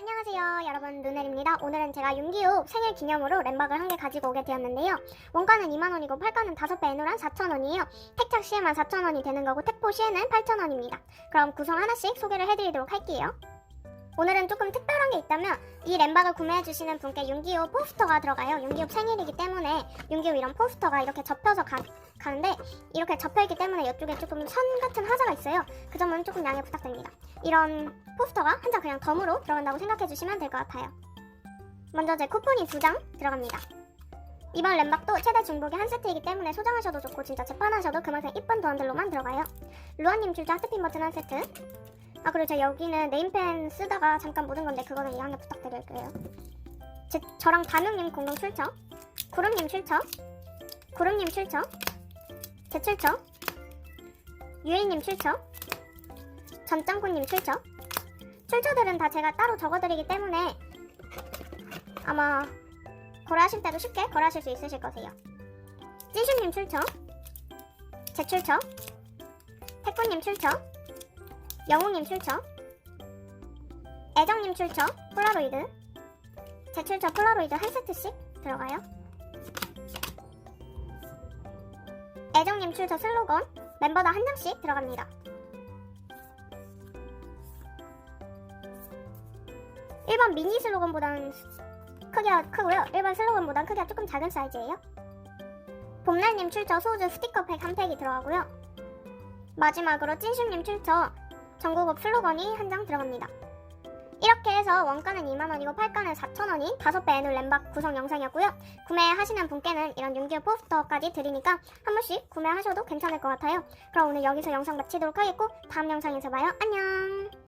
안녕하세요 여러분. 누넬입니다. 오늘은 제가 윤기호 생일 기념으로 램박을 한 개 가지고 오게 되었는데요. 원가는 2만원이고 팔가는 5배 애노란 4천원이에요. 택착 시에만 4천원이 되는 거고 택포 시에는 8천원입니다. 그럼 구성 하나씩 소개를 해드리도록 할게요. 오늘은 조금 특별한 게 있다면 이 램박을 구매해주시는 분께 윤기호 포스터가 들어가요. 윤기호 생일이기 때문에 윤기호 이런 포스터가 이렇게 접혀서 가, 가는데 이렇게 접혀있기 때문에 이쪽에 조금 선 같은 하자가 있어요. 그 점은 조금 양해 부탁드립니다 이런 포스터가 한장 그냥 덤으로 들어간다고 생각해 주시면 될 것 같아요. 먼저 제 쿠폰이 두 장 들어갑니다. 이번 램박도 최대 중복이 한 세트이기 때문에 소장하셔도 좋고 진짜 재판하셔도 그만큼 이쁜 도안들로만 들어가요. 루아님 출자 하트핀 버튼 한 세트. 아 그리고 제가 여기는 네임펜 쓰다가 잠깐 묻은 건데 그거는 이해하게 부탁드릴게요. 제, 저랑 담용님 공동 출처, 구름님 출처, 구름님 출처, 제 출처, 유일님 출처, 전짱구님 출처, 출처들은 다 제가 따로 적어드리기 때문에 아마 거래하실 때도 쉽게 거래하실 수 있으실 거세요. 찌슈님 출처, 제 출처, 태꾸님 출처, 영웅님 출처, 애정님 출처, 폴라로이드, 제 출처 폴라로이드 한 세트씩 들어가요. 애정님 출처 슬로건 멤버당 한 장씩 들어갑니다. 일반 미니 슬로건보다는 크기가 크고요. 일반 슬로건보다는 크기가 조금 작은 사이즈예요. 봄날님 출처 소우즈 스티커 팩 한 팩이 들어가고요. 마지막으로 찐슈님 출처 전국어 슬로건이 한 장 들어갑니다. 이렇게 해서 원가는 2만원이고 팔가는 4천원인 5배 애놀 램박 구성 영상이었고요. 구매하시는 분께는 이런 윤기호 포스터까지 드리니까 한 번씩 구매하셔도 괜찮을 것 같아요. 그럼 오늘 여기서 영상 마치도록 하겠고 다음 영상에서 봐요. 안녕!